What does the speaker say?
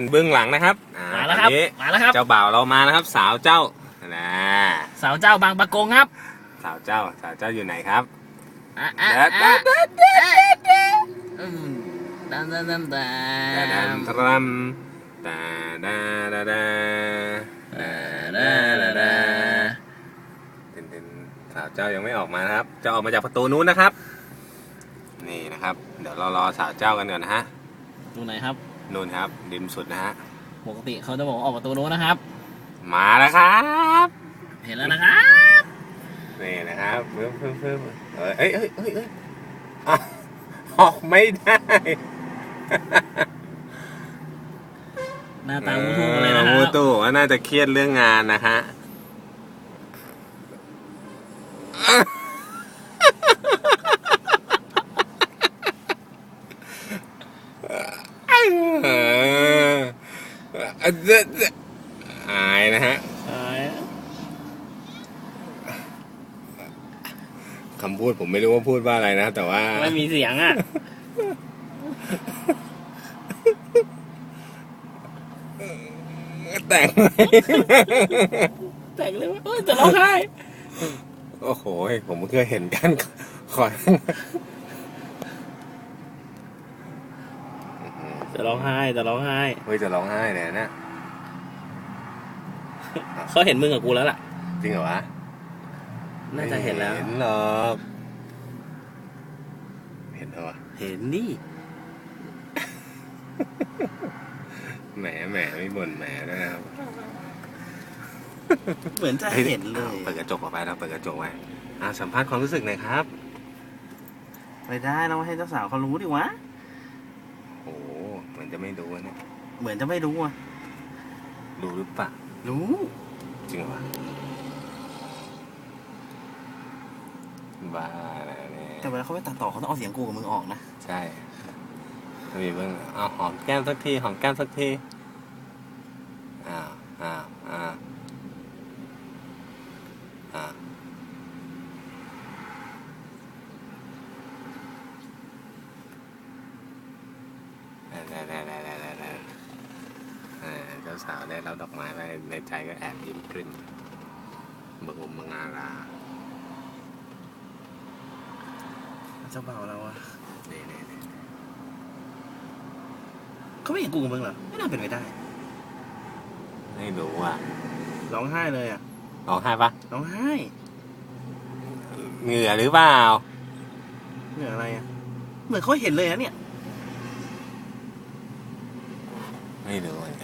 เป็นเบื้องหลังนะครับอ่มาแล้วครับตอนนี้มาแล้วครับ เจ้าบ่าวเรามาแล้วครับ สาวเจ้านะสาวเจ้าบางปะกงครับสาวเจ้าสาวเจ้าอยู่ไหนครับอะอะเด็ดอะเด็ดเด็ดเด็ดเด็ดอืมดันดันดันดัตาดันนตรัมตาดาดาดาดาดาดาดาเป็นเป็นสาวเจ้ายังไม่ออกมานะครับจะออกมาจากประตูนู้นนะครับ นี่นะครับ เดี๋ยวเรารอสาวเจ้ากันก่อนนะฮะ ดูไหนครับ นู่นครับ ริมสุดนะฮะ ปกติเขาจะบอกว่าออกประตูนู้นนะครับ มาแล้วครับ เห็นแล้วนะครับ นี่นะครับเพิ่มเพิ่มเพิ่มเอ้ยเอ้ยเอ้ยเอ้ยเอ้ยอะออกไม่ได้ หน้าตามูทูกันเลยนะคมูรับตู้ว่าน่าจะเครียดเรื่องงานนะฮะ เออเดเดอายนะฮะคำพูดผมไม่รู้ว่าพูดว่าอะไรนะ แต่ว่า ไม่มีเสียงอะ แต่งแต่งเลยว่าเอ้ยจะร้องไห้โอ้โห ผมเคยเห็นกันขอ จะร้องไห้จะร้องไห้เฮ้ยจะร้องไห้เลยนะเขาเห็นมึงกับกูแล้วล่ะ จริงเหรอวะน่าจะเห็นแล้ว เห็นหรอกเห็นเหรอวะเห็นนี่แหมแหมไม่บ่นแหมด้วยนะครับเหมือนจะเห็นเลยเปิดกระจกออกไปแล้วเปิดกระจกไว้อะสัมภาษณ์ความรู้สึกหน่อยครับ ไม่ได้เราให้เจ้าสาวเขารู้ดิวะโอ้โหเห มือนจะไม่รู้อะเนี่ยเหมือนจะไม่รู้อะ รู้หรือเปล่ารู้จริงเหรอวะบ้าแล้วเนี่ยแต่เวลาเขาไปตัดต่อเขาต้องเอาเสียงกูกับมึงออกนะ ใช่มีเบิ้งเอาหอมแก้มสักทีหอมแก้มสักทีอ้าวอ้าวอ้าวอ้าว ได้ได้ได้ได้ได้ได้เจ้าสาวได้รับดอกไม้ไปในใจก็แอบยิ้มกริ้นบิกอมบังอาลาเจ้าบ่าวเราอะนี่นี่นี่เขาไม่เห็นกูกับมึงเหรอ ไม่น่าเป็นไปได้ ไม่รู้อะร้องไห้เลยอะร้องไห้ปะร้องไห้เหงื่อหรือเปล่าเหนื่ออะไรอะเหมือนเขาเห็นเลยนะเนี่ย ไม่รู้เหมือน